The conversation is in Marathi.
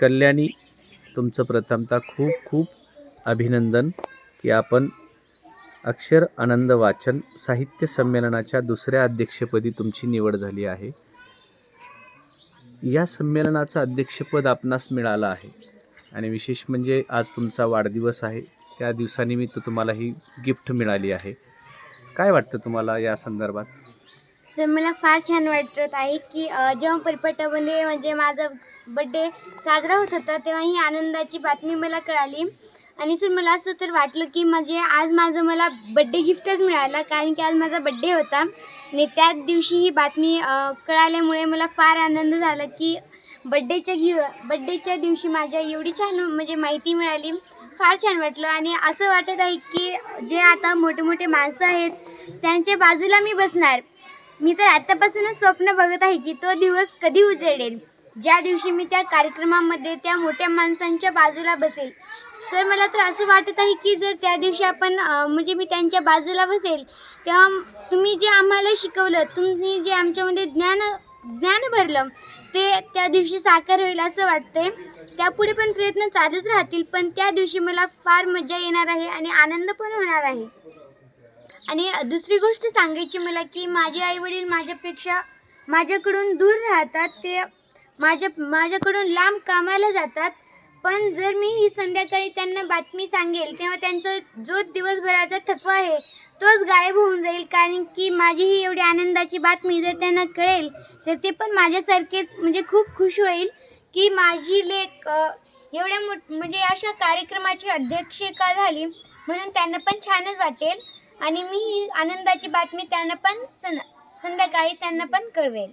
कल्याणी तुमचं प्रथमतः खूप खूप अभिनंदन की आपण अक्षर आनंद वाचन साहित्य संमेलनाच्या दुसऱ्या अध्यक्षपदी तुमची निवड झाली आहे. या संमेलनाचं अध्यक्षपद आपणास मिळालं आहे. आणि विशेष म्हणजे आज तुमचा वाढदिवस आहे. त्या दिवसानिमित्त तुम्हाला ही गिफ्ट मिळाली आहे. काय वाटतं तुम्हाला या संदर्भात? सर मला फार छान वाटत आहे की अ, जेव्हा परिपटामध्ये म्हणजे माझं बड्डे साजरा होत होता तेव्हा ही आनंदाची बातमी मला कळाली. आणि सर मला असं तर वाटलं की म्हणजे आज माझं मला बड्डे गिफ्टच मिळालं कारण की आज माझा बड्डे होता. आणि त्याच दिवशी ही बातमी कळाल्यामुळे मला फार आनंद झाला की बड्डेच्या घि बड्डेच्या दिवशी माझ्या एवढी छान म्हणजे माहिती मिळाली. फार छान वाटलं. आणि असं वाटत आहे की जे आता मोठे मोठे माणसं आहेत त्यांच्या बाजूला मी बसणार. मी तर आत्तापासूनच स्वप्न बघत आहे की तो दिवस कधी उजेडेल. ज्या दिवशी मी त्या कार्यक्रमामध्ये त्या मोठ्या माणसांच्या बाजूला बसेल सर मला तर असं वाटत आहे की जर त्या दिवशी आपण म्हणजे मी त्यांच्या बाजूला बसेल तेव्हा तुम्ही जे आम्हाला शिकवलं तुम्ही जे आमच्यामध्ये ज्ञान ज्ञान भरलं ते त्या दिवशी साकार होईल असं वाटते त्यापुढे पण प्रयत्न चालूच राहतील पण त्या दिवशी मला फार मजा येणार आहे आणि आनंद पण होणार आहे. आणि दुसरी गोष्ट सांगायची मला की माझे आईवडील माझ्यापेक्षा माझ्याकडून दूर राहतात ते माझ्या माझ्याकडून लांब कामाला जातात. पण जर मी ही संध्याकाळी त्यांना बातमी सांगेल तेव्हा त्यांचा जो दिवसभराचा थकवा आहे तोच गायब होऊन जाईल. कारण की माझी ही एवढी आनंदाची बातमी जर त्यांना कळेल तर ते पण माझ्यासारखेच म्हणजे खूप खुश होईल की माझी लेख एवढ्या मोठ म्हणजे अशा कार्यक्रमाची अध्यक्षका झाली म्हणून त्यांना पण छानच वाटेल आणि मी ही आनंदाची बातमी त्यांना पण सं संध्याकाळी त्यांना पण कळवेल.